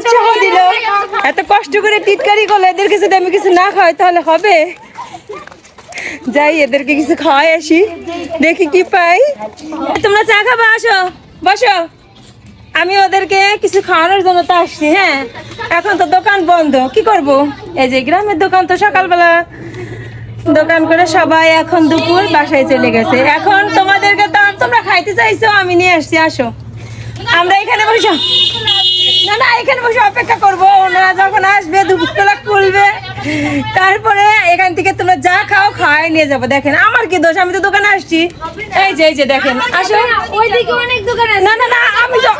উৎসাহ দিল। এত কষ্ট করে টিটকারি করল এদেরকে যদি আমি কিছু না খাওয়াই তাহলে হবে? যাই এদেরকে কিছু খাওয়াই আসি। দেখি কি পাই। তোমরা চা খাবা আসো বসো। আমি ওদেরকে কিছু খাওয়ানোর জন্য তো আসছি হ্যাঁ? এখন তো দোকান বন্ধ কি করব? এই যে গ্রামের দোকান তো সকালবেলা। দোকান করে সবাই এখন দুপুর বাসায় চলে গেছে। এখন তোমাদেরকে তো তোমরা খাইতে চাইছো আমি নিয়ে আসছি আসো। আমরা এখানে বসো। না না এখানে বসে অপেক্ষা করব। ওনারা যখন আসবে দুপুরবেলা খুলবে। তারপরে এখান থেকে তোমরা যা খাও খাওয়াই নিয়ে যাব। দেখেন আমার কি দোষ? আমি তো দোকানে আসছি। এই যে এই যে দেখেন আসো। ওইদিকে অনেক দোকান আছে। না না না আমি তো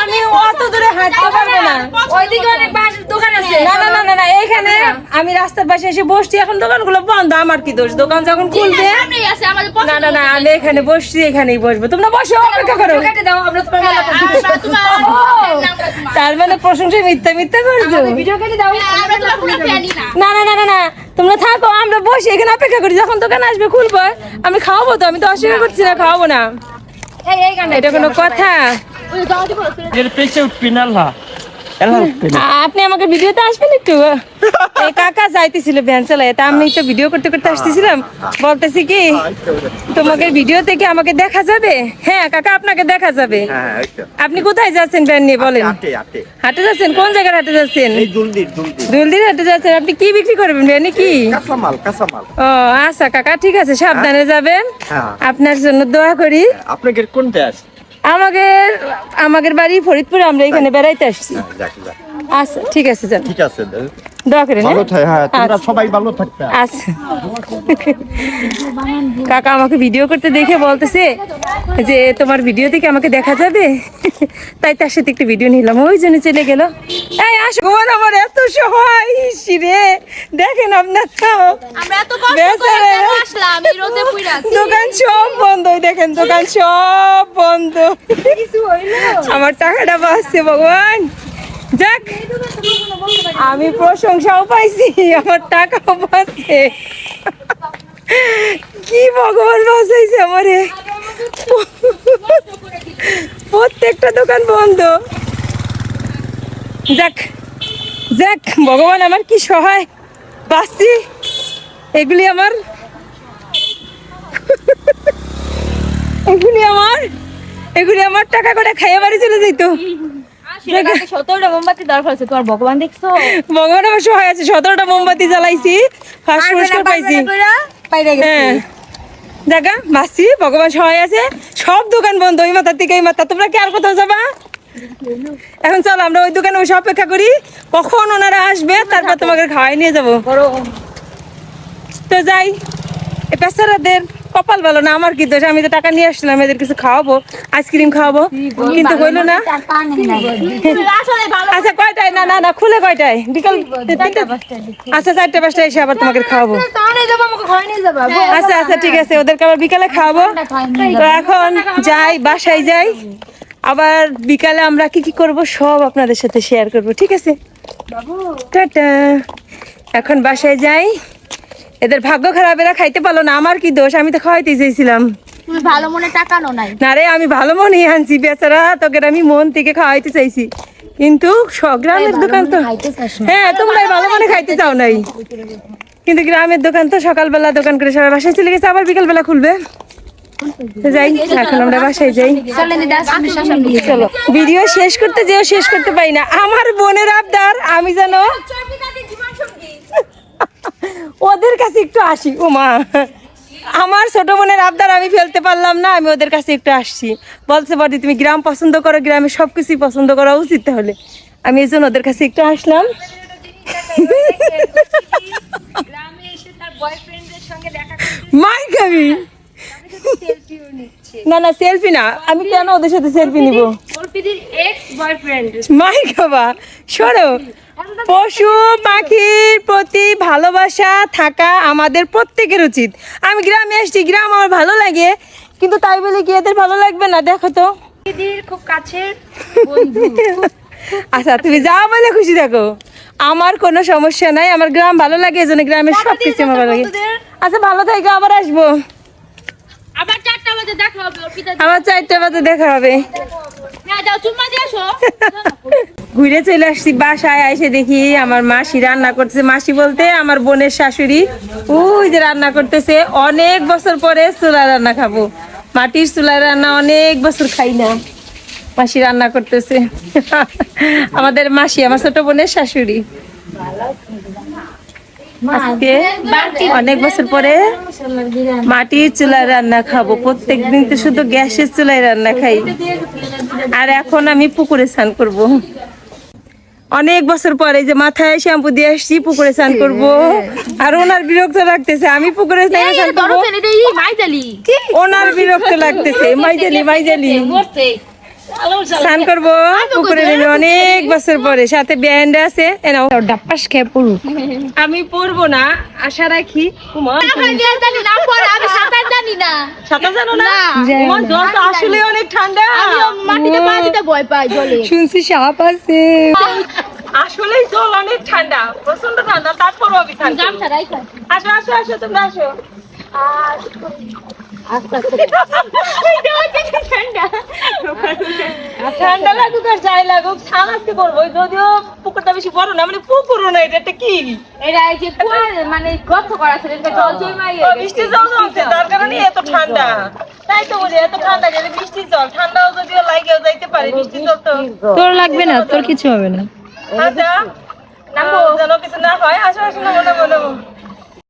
আমি অত দূরে হাঁটতে পারব না ওইদিকে অনেক বাস- দোকান আছে না না না না না আমি রাস্তার পাশে এসে বসছি এখন দোকানগুলো বন্ধ আমার কি দোষ দোকান যখন খুলবে না না না আমি এখানে বসছি এখানেই বসবো তোমরা বসো অপেক্ষা করো। তার মানে প্রশংসা মিথ্যা মিথ্যা করছ না না না না না তোমরা থাকো আমরা বসে এখানে অপেক্ষা করি যখন দোকান আসবে খুলবো আমি খাওয়াবো তো আমি তো অস্বীকার করছি না খাওয়াবো না এটা কোনো কথা এর পেছে উঠবি না আল্লাহ। আপনি আমাকে ভিডিওতে আসবেন একটু? এই কাকা যাইতেছিল ভ্যান চালায় তা আমি তো ভিডিও করতে করতে আসতেছিলাম। বলতেছি কি তোমাকে ভিডিও থেকে আমাকে দেখা যাবে? হ্যাঁ কাকা আপনাকে দেখা যাবে। হ্যাঁ তো। আপনি কোথায় যাচ্ছেন ভ্যান নিয়ে বলেন? হাটে যাচ্ছেন? কোন জায়গায় হাটে যাচ্ছেন? এই দুলদির হাটে যাচ্ছেন। আপনি কি বিক্রি করবেন ভ্যানে কি? ও আচ্ছা কাকা ঠিক আছে সাবধানে যাবেন। হ্যাঁ। আপনার জন্য দোয়া করি। আপনাকে কোনটা আছে? আমাদের আমাদের বাড়ি ফরিদপুরে আমরা এখানে বেড়াইতে আসছি হ্যাঁ। আচ্ছা ঠিক আছে যান ঠিক আছে দোয়া করেন ভালো হ্যাঁ? হ্যাঁ তোমরা আচ্ছা। সবাই ভালো থাকবে আচ্ছা কাকা আমাকে ভিডিও করতে দেখে বলতেছে যে তোমার ভিডিও থেকে আমাকে দেখা যাবে তাই তার সাথে একটু ভিডিও নিলাম। ওই জন্য চলে গেল। এই আসো। ভগবান আমার এত সহায় রে। দেখেন আপনার দোকান সব বন্ধ দেখেন দোকান সব বন্ধ। আমার টাকাটা বাঁচছে ভগবান। যাক আমি প্রশংসাও পাইছি আমার টাকাও বাঁচছে। কি ভগবান বাঁচাইছে আমারে? প্রত্যেকটা দোকান বন্ধ। যাক যাক ভগবান আমার কি সহায়। বাঁচছি। এগুলি আমার। এগুলি আমার। এগুলি আমার টাকা করে খাইয়ে বাড়ি চলে যেত সতেরোটা মোমবাতি দরকার আছে তোমার ভগবান দেখছ? ভগবান আমার সহায় আছে সতেরোটা মোমবাতি জ্বালাইছি ফার্স্ট পুরস্কার পাইছি। হ্যাঁ। জায়গা বাসি ভগবান সহায় আছে, সব দোকান বন্ধ ওই মাথার থেকে এই মাথা। তোমরা কি আর কোথাও যাবা? এখন চলো, আমরা ওই দোকানে বসে অপেক্ষা করি, কখন ওনারা আসবে, তারপর তোমাকে খাওয়াই নিয়ে যাব। তো যাই, এ পেশারাদের কপাল ভালো না আমার কি দোষ? আমি তো টাকা নিয়ে আসছিলাম এদের কিছু খাওয়াবো আইসক্রিম খাওয়াবো। কিন্তু হইল না। আচ্ছা কয়টায়? না না না খুলে কয়টায়? বিকাল তিনটে আচ্ছা চারটে পাঁচটায় এসে আবার তোমাকে খাওয়াবো। যাব আচ্ছা আচ্ছা ঠিক আছে ওদেরকে আবার বিকালে খাওয়াবো। তো এখন যাই বাসায় যাই। আবার বিকালে আমরা কি কি করব সব আপনাদের সাথে শেয়ার করব ঠিক আছে? টাটা। এখন বাসায় যাই। এদের ভাগ্য খারাপ এরা খাইতে পারল না। আমার কি দোষ? আমি তো খাওয়াইতে চেয়েছিলাম। তুমি ভালো মনে টাকানো নাই? না রে আমি ভালো মনে আনছি বেচারা। তোকে আমি মন থেকে খাওয়াইতে চাইছি। কিন্তু গ্রামের দোকান তো হ্যাঁ তোমরা ভালো মনে খাইতে চাও নাই। কিন্তু গ্রামের দোকান তো সকালবেলা দোকান করে সবাই বাসায় চলে গেছে আবার বিকালবেলা খুলবে। যাই এখন আমরা বাসায় যাই। চলো। ভিডিও শেষ করতে যেও শেষ করতে পারি না। আমার বোনের আবদার আমি যেন ওদের কাছে একটু আসি ও মা। আমার ছোট বোনের আবদার আমি ফেলতে পারলাম না আমি ওদের কাছে একটু আসছি। বলছে বদি তুমি গ্রাম পছন্দ করো গ্রামে সব কিছুই পছন্দ করা উচিত তাহলে। আমি এই জন্য ওদের কাছে একটু আসলাম। মাই খাবি না না সেলফি না। আমি কেন ওদের সাথে সেলফি নিব? বয়ফ্রেন্ড মাই খাবা শোনো পশু পাখির প্রতি ভালোবাসা থাকা আমাদের প্রত্যেকের উচিত। আমি গ্রামে আসছি গ্রাম আমার ভালো লাগে কিন্তু তাই বলে কি এদের ভালো লাগবে না? দেখো তো। দিদির খুব কাছের আচ্ছা তুমি যা বলে খুশি থাকো। আমার কোনো সমস্যা নাই আমার গ্রাম ভালো লাগে এজন্য গ্রামের সব কিছু আমার ভালো লাগে। আচ্ছা ভালো থাকো আবার আসব। আবার চারটা বাজে দেখা হবে আবার চারটে বাজে দেখা হবে। হ্যাঁ যাও চুম্মা দিয়ে আসো। ঘুরে চলে আসছি বাসায় এসে দেখি আমার মাসি রান্না করতেছে। মাসি বলতে আমার বোনের শাশুড়ি। ওই যে রান্না করতেছে। অনেক বছর পরে চুলা রান্না খাব। মাটির চুলায় রান্না অনেক বছর খাই না। মাসি রান্না করতেছে। আমাদের মাসি, আমার ছোট বোনের শাশুড়ি। অনেক বছর পরে মাটির চুলায় রান্না খাব। প্রত্যেক দিন তো শুধু গ্যাসের চুলায় রান্না খাই। আর এখন আমি পুকুরে স্নান করব। অনেক বছর পরে যে মাথায় শ্যাম্পু দিয়ে আসছি পুকুরে স্নান করব আর ওনার বিরক্ত লাগতেছে আমি পুকুরে স্নান করব ওনার বিরক্ত লাগতেছে মাইজালি মাইজালি স্নান করব। পুকুরে অনেক বছর পরে সাথে ব্যান্ড আছে। এনাও ডাপ্পাস খেয়ে পড়ুক। আমি পড়ব না আশা রাখি। উমা, আমি সাঁতার জানি না। সাঁতার জানো না? উমা, জল তো আসলে অনেক ঠান্ডা। মাটিতে পা দিতে ভয় পাই জলে। শুনছি সাপ আছে। আসলে জল অনেক ঠান্ডা। প্রচণ্ড ঠান্ডা রাইখা। আসো আসো আসো তোমরা আসো। ঠান্ডা। লাগুক আর যাই লাগুক আজকে করব যদিও পুকুরটা বেশি বড় না মানে পুকুরও না এটা একটা কি? এটা এই যে মানে গর্ত করা আছে এটা জল জমে ও, বৃষ্টির জল জমছে যার কারণে এত ঠান্ডা। তাই তো বলি এত ঠান্ডা গেলে বৃষ্টির জল ঠান্ডাও যদিও লাগেও যাইতে পারে বৃষ্টির জল তো তোর লাগবে না তোর কিছু হবে না। আচ্ছা নামবো। যেন কিছু না হয় আসো আসো নামো নামো।